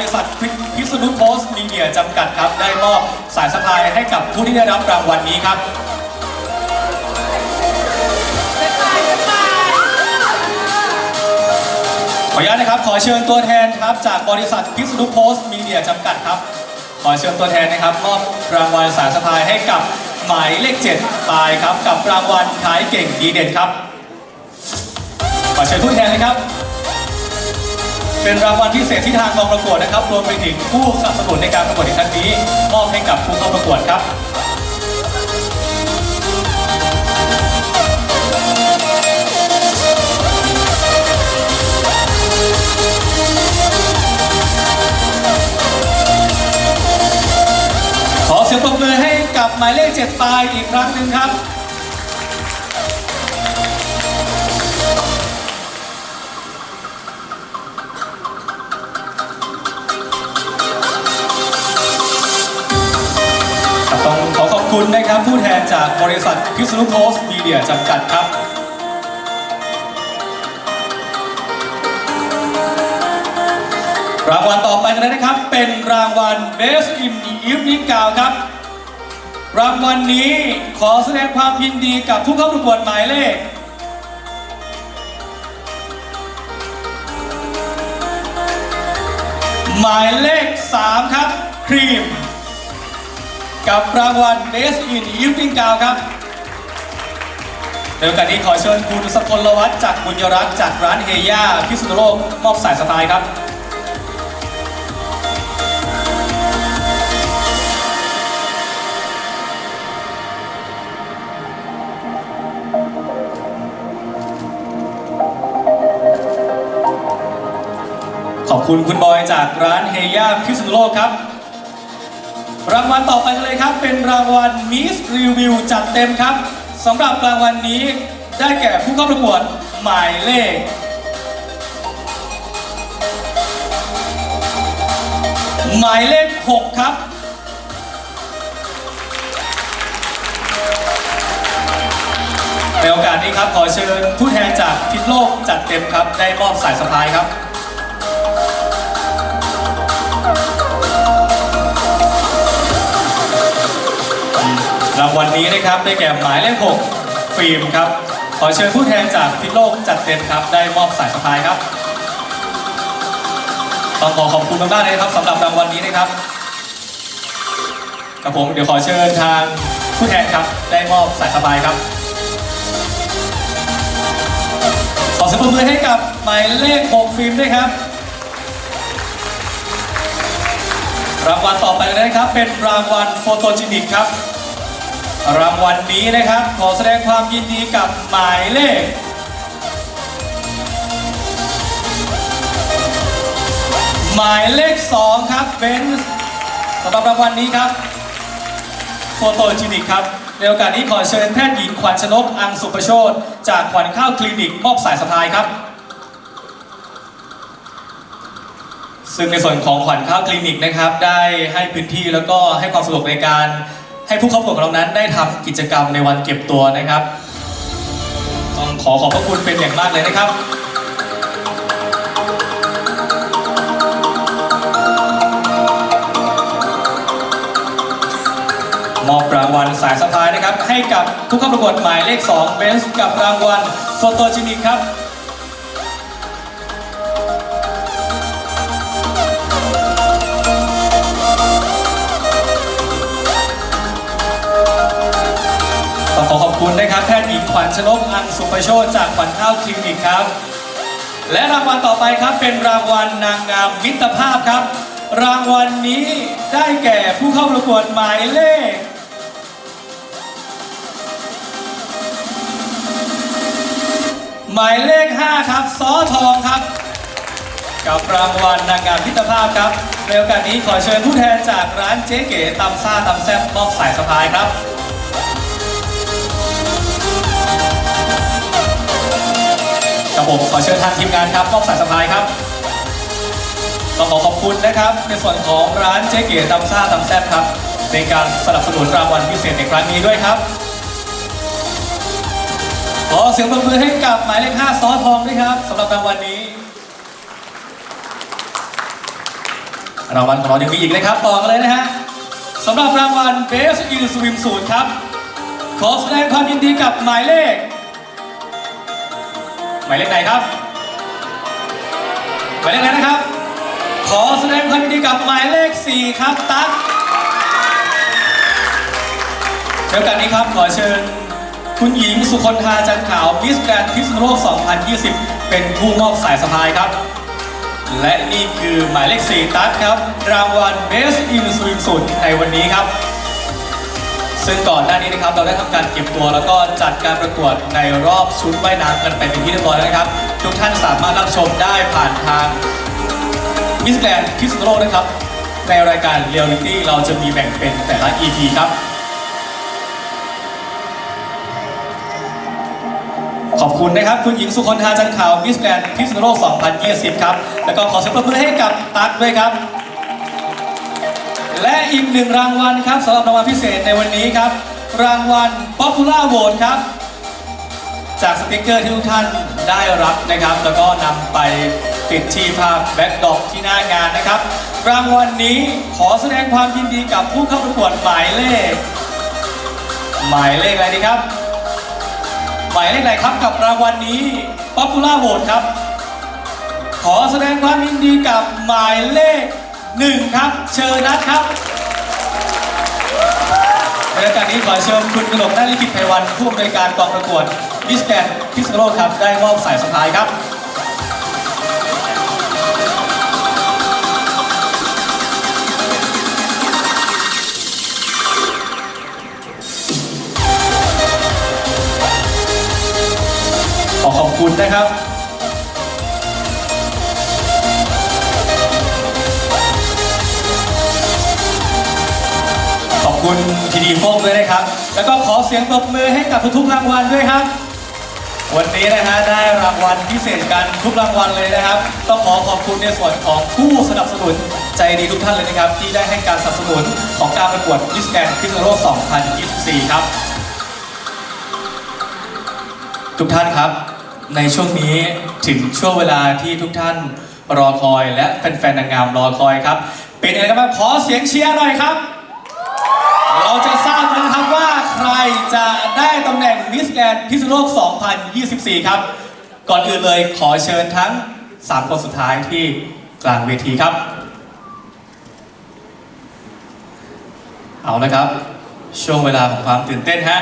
ริษัทพิษณุโพสต์มีเดียจำกัดครับ ได้มอบสายสะพายให้กับผู้ที่ได้รับรางวัลนี้ครับขออนุญาตนะครับขอเชิญตัวแทนครับ จากบริษัทพิษณุโพสต์มีเดียจำกัดครับ ขอเชิญตัวแทนนะครับมอบรางวัลสายสะพายให้กับหมายเลขเจ็ดปลายครับ กับรางวัลขายเก่งดีเด่นครับขอเชิญผู้แทนเลยครับ เป็นรางวัลพิเศษที่ทางกองประกวดนะครับรวมไปถึงผู้สนับสนุนในการประกวดในครั้งนี้มอบให้กับผู้เข้าประกวดครับขอเสียงปรบมือให้กับหมายเลขเจ็ดปลายอีกครั้งหนึ่งครับ คุณนะครับผู้แทนจากบริษัทพิษณุโพสต์มีเดียจำกัดครับรางวัลต่อไปกันเลยนะครับ เป็นรางวัล Best in the Evening Gown ครับ รางวัลนี้ขอแสดงความยินดีกับผู้เข้าประกวดหมายเลข หมายเลข 3 ครับ ครีม กับรางวัล Best in Evening Gown ครับในโอกาสนี้ขอเชิญคุณสกลวัฒน์จากบุญยรักษ์จากร้านเฮย่าพิษณุโลกมอบสายสะพายครับขอบคุณคุณบอยจากร้านเฮย่าพิษณุโลกครับ รางวัลต่อไปเลยครับ เป็นรางวัลมิสรีวิวจัดเต็มครับสำหรับรางวัลนี้ได้แก่ผู้เข้าประกวดหมายเลข หมายเลข 6 ครับ ในโอกาสนี้ครับ ขอเชิญผู้แทนจากทิศโลกจัดเต็มครับ ได้มอบสายสะพายครับ รางวัลนี้นะครับได้แก่หมายเลข6ฟิล์มครับ ขอเชิญผู้แทนจากพิโลกจัดเต็มครับ ได้มอบสายสะพายครับต้องขอขอบคุณมากๆเลยนะครับสำหรับรางวัลนี้นะครับครับผมเดี๋ยวขอเชิญทางผู้แทนครับ ได้มอบสายสะพายครับ ขอเสียงปรบมือให้กับหมายเลข6ฟิล์มด้วยครับรางวัลต่อไปนะครับเป็นรางวัลโฟโตจินิกครับ รางวัลนี้นะครับ ขอแสดงความยินดีกับหมายเลข หมายเลข 2 ครับเบนซ์สำหรับรางวัลนี้ครับโฟโตจินิกครับในโอกาสนี้ขอเชิญแพทย์หญิงขวัญชนกอังสุประโชตจากขวัญข้าวคลินิกมอบสายสะพายครับ ซึ่งในส่วนของขวัญข้าวคลินิกนะครับ ได้ให้พื้นที่แล้วก็ให้ความสะดวกในการ ให้ผู้เข้าประกวดของเรานั้นได้ทำกิจกรรมในวันเก็บตัวนะครับ ต้องขอขอบพระคุณเป็นอย่างมากเลยนะครับ มอบรางวัลสายสะพายนะครับ ให้กับผู้เข้าประกวดหมายเลข 2 เบนซ์กับรางวัลโฟโตจินิกครับ คุณนะครับแพทย์หญิงขวัญชนกอังสุปโชตจากขวัญข้าวคลินิกครับ และรางวัลต่อไปครับเป็นรางวัลนางงามมิตรภาพครับ รางวัลนี้ได้แก่ผู้เข้าประกวดหมายเลขหมายเลข 5 ครับซอทองครับ กับรางวัลนางงามมิตรภาพครับในโอกาสนี้ขอเชิญผู้แทนจากร้านเจ๊เก๋ตำซ่าตำแซ่บมอบสายสะพายครับ ผมขอเชิญทางทีมงานครับมอบสายสะพายครับต้องขอขอบคุณนะครับ ในส่วนของร้านเจ๊เก๋ตำซ่าตำแซ่บครับ ในการสนับสนุนรางวัลพิเศษในครั้งนี้ด้วยครับขอเสียงปรบมือให้กับหมายเลข5ซอทองด้วยครับสำหรับรางวัลนี้รางวัลของเรายังมีอีกนะครับต่อกันเลยนะฮะสำหรับรางวัล Best in Swim Suit ครับ ขอแสดงความยินดีกับหมายเลข หมายเลขไหนครับหมายเลขไหนนะครับ ขอแสดงความยินดีกับหมายเลข 4 ครับตั๊กเดี๋ยวกันนี้ครับขอเชิญ คุณหญิงสุคนธาจันขาวมิสแกรนพิษณุโลก 2020 เป็นผู้มอบสายสะพายครับ และนี่คือหมายเลข 4 ตั๊กครับ รางวัล Best in Swim Suit ในวันนี้ครับ ซึ่งก่อนหน้านี้นะครับเราได้ทำการเก็บตัว แล้วก็จัดการประกวดในรอบชุดว่ายน้ำกันไปเป็นที่เรียบร้อยแล้วนะครับ ทุกท่านสามารถรับชมได้ผ่านทางมิสแกรนพิษณุโลกนะครับ ในรายการเรียลลิตี้เราจะมีแบ่งเป็นแต่ละ EP ครับขอบคุณนะครับ คุณหญิงสุคนธาจันขาวมิสแกรนพิษณุโลก 2020 ครับ แล้วก็ขอเสียงปรบมือให้กับตั๊กด้วยครับ และอีกหนึ่งรางวัลครับสำหรับรางวัลพิเศษในวันนี้ครับ รางวัล Popular Vote ครับ จากสติกเกอร์ที่ทุกท่านได้รับนะครับ แล้วก็นำไปติดที่ภาพแบ็กดอกที่หน้างานนะครับ รางวัลนี้ขอแสดงความยินดีกับผู้เข้าประกวดหมายเลข หมายเลขอะไรดีครับ หมายเลขอะไหนครับกับรางวัลนี้ Popular Vote ครับ ขอแสดงความยินดีกับหมายเลข หนึ่งครับ เชิญนัดครับในรายการนี้ขอเชิญคุณกนกนาลิขิตไพวันผู้อำนวยการกองประกวดมิสแกนพิษณุโลกครับได้มอบสายสะพายครับ ขอขอบคุณนะครับ คุณพีดีโฟมด้วยนะครับ แล้วก็ขอเสียงปรบมือให้กับทุกๆรางวัลด้วยครับ วันนี้นะฮะได้รางวัลพิเศษกันทุกรางวัลเลยนะครับ ต้องขอขอบคุณในส่วนของผู้สนับสนุนใจดีทุกท่านเลยนะครับ ที่ได้ให้การสนับสนุนของการประกวดมิสแกนพิษณุโลก2024 ครับ ทุกท่านครับ ในช่วงนี้ถึงช่วงเวลาที่ทุกท่านรอคอย และแฟนๆนางงามรอคอยครับ เป็นยังไงกันบ้างขอเสียงเชียร์หน่อยครับ เราจะทราบนนะครับว่าใครจะได้ตำแหน่งมิสแกรนพิษณุโลก 2024 ครับ ก่อนอื่นเลยขอเชิญทั้ง 3 คนสุดท้ายที่กลางเวทีครับ เอาละครับ ช่วงเวลาของความตื่นเต้นฮะ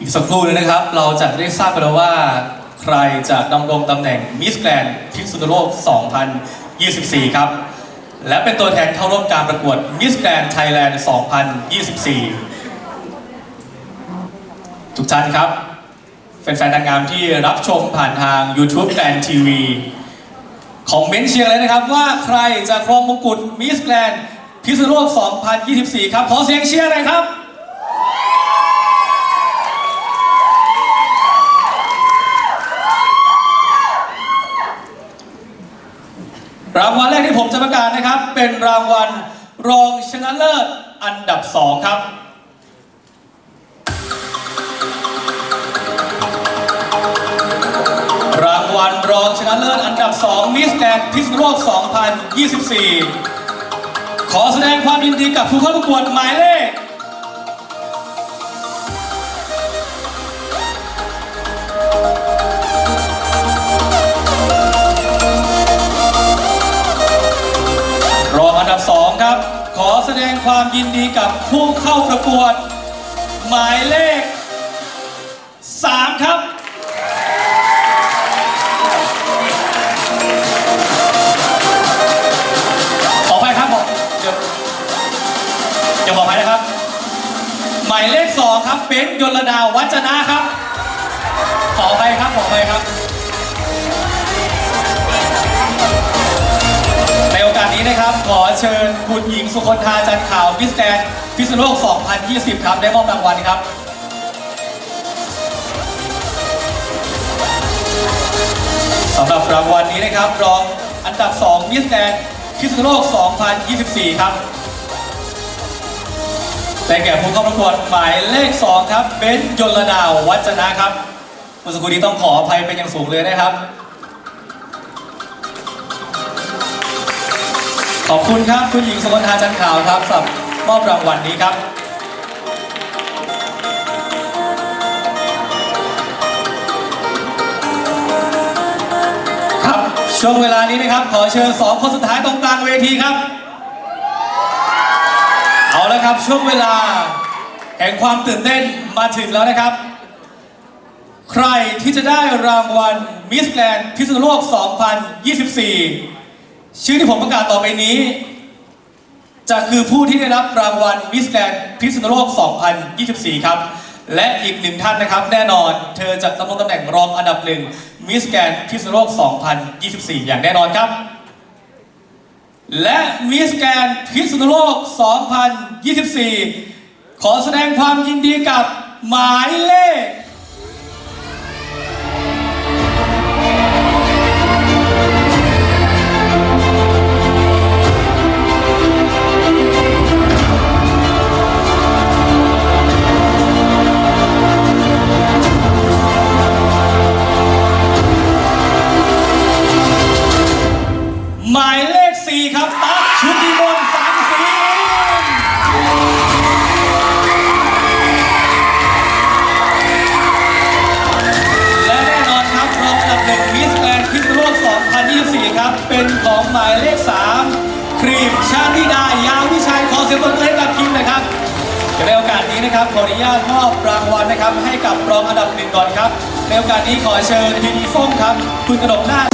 อีกสักครู่นึงนะครับ เราจะได้ทราบกันแล้วว่าใครจะดำรงตำแหน่งมิสแกรนพิษณุโลก 2024 ครับ และเป็นตัวแทนเข้าร่วมการประกวด Miss Grand Thailand 2024 ทุกท่านครับแฟนๆนางงามที่รับชมผ่านทาง YouTube Fan TV คอมเมนต์เชียร์เลยนะครับ ว่าใครจะครองมงกุฎ Miss Grand พิษณุโลก2024 ครับ ขอเสียงเชียร์หน่อยครับ รางวัลแรกที่ผมการนะครับเป็นรางวัลรองชนะเลิศอันดับ 2 ครับรางวัลรองชนะเลิศอันดับ 2 มิสแกรนพิษณุโลก 2024 ขอแสดงความยินดีกับผู้เข้าประกวดหมายเลข ดับ 2 ครับ ขอแสดงความยินดีกับผู้เข้าประกวด หมายเลข 3 ครับขออภัยครับผมเดี๋ยวเดี๋ยวขออภัยนะครับ หมายเลข 2 ครับเป็นยลดาวัจนะครับ ขออภัยครับขออภัยครับ นี้นะครับ ขอเชิญคุณหญิงสุคนธาจันขาวมิสแกรนด์พิษณุโลก 2020 ครับ ได้มอบรางวัลครับสำหรับรางวัลนี้นะครับ รองอันดับ 2 มิสแกรนด์พิษณุโลก 2024 ครับได้แก่ผู้เข้าประกวดหมายเลข 2 ครับ เบนยลดาว วัจนะครับเมื่อสักครู่นี้ต้องขออภัยเป็นอย่างสูงเลยนะครับ ขอบคุณครับคุณหญิงสุวรรณาจันขาวครับสำหรับมอบรางวัลนี้ครับ ครับช่วงเวลานี้นะครับ ขอเชิญสองคนสุดท้ายตรงกลางเวทีครับ เอาละครับช่วงเวลาแห่งความตื่นเต้นมาถึงแล้วนะครับ ใครที่จะได้รางวัลมิสแกรนพิษณุโลก 2024 ชื่อที่ผมประกาศต่อไปนี้ จะคือผู้ที่ได้รับรางวัลมิสแกรนพิษณุโลก 2024 ครับ และอีกหนึ่งท่านนะครับ แน่นอน เธอจะดำรงตำแหน่งรองอันดับหนึ่งมิสแกรนพิษณุโลก 2024 อย่างแน่นอนครับ และมิสแกรนพิษณุโลก 2024 ขอแสดงความยินดีกับหมายเลข เป็นของหมายเลข 3 ครีมชาติดายาววิชัยขอเสียงปรบมือให้กับทีมนะครับในโอกาสนี้นะครับขออนุญาตมอบรางวัลนะครับ ให้กับรองอันดับหนึ่งก่อนครับ ในโอกาสนี้ขอเชิญพีดีฟงครับ คุณกระดกหน้า